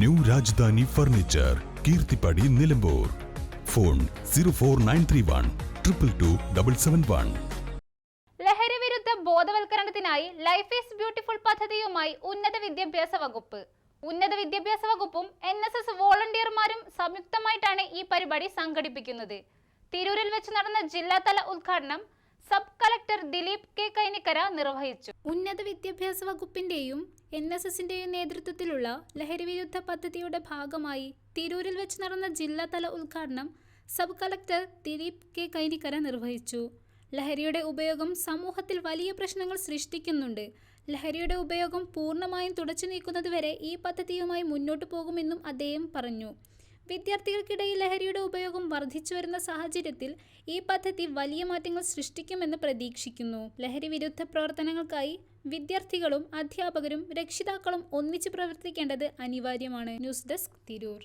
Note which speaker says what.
Speaker 1: New Rajdhani furniture Keerthippadi Nilambur. Phone zero four nine three one triple two double seven one.
Speaker 2: ലഹരി വിരുദ്ധ ബോധവൽക്കരണത്തിനായി life is beautiful പദ്ധതിയുമായി ഉന്നത വിദ്യാഭ്യാസ വകുപ്പ്. ഉന്നത വിദ്യാഭ്യാസ വകുപ്പും എൻ എസ് എസ് വോളണ്ടിയർമാരും സംയുക്തമായിട്ടാണ് ഈ പരിപാടി സംഘടിപ്പിക്കുന്നത്. തിരൂരിൽ വെച്ച് നടന്ന ജില്ലാതല ഉദ്ഘാടനം sub collector Dileep K Kainikkara നിർവഹിച്ചു. ഉന്നത വിദ്യാഭ്യാസ വകുപ്പിന്റെയും എൻ എസ് എസിന്റെയും നേതൃത്വത്തിലുള്ള ലഹരി വിരുദ്ധ പദ്ധതിയുടെ ഭാഗമായി തിരൂരിൽ വെച്ച് നടന്ന ജില്ലാതല ഉദ്ഘാടനം sub collector Dileep K Kainikkara നിർവഹിച്ചു. ലഹരിയുടെ ഉപയോഗം സമൂഹത്തിൽ വലിയ പ്രശ്നങ്ങൾ സൃഷ്ടിക്കുന്നുണ്ട്. ലഹരിയുടെ ഉപയോഗം പൂർണമായും തുടച്ചു നീക്കുന്നതുവരെ ഈ പദ്ധതിയുമായി മുന്നോട്ടു പോകുമെന്നും അദ്ദേഹം പറഞ്ഞു. വിദ്യാർത്ഥികൾക്കിടയിൽ ലഹരിയുടെ ഉപയോഗം വർദ്ധിച്ചു വരുന്ന സാഹചര്യത്തിൽ ഈ പദ്ധതി വലിയ മാറ്റങ്ങൾ സൃഷ്ടിക്കുമെന്ന് പ്രതീക്ഷിക്കുന്നു. ലഹരി വിരുദ്ധ പ്രവർത്തനങ്ങൾക്കായി വിദ്യാർത്ഥികളും അധ്യാപകരും രക്ഷിതാക്കളും ഒന്നിച്ചു പ്രവർത്തിക്കേണ്ടത് അനിവാര്യമാണ്. News desk Tirur.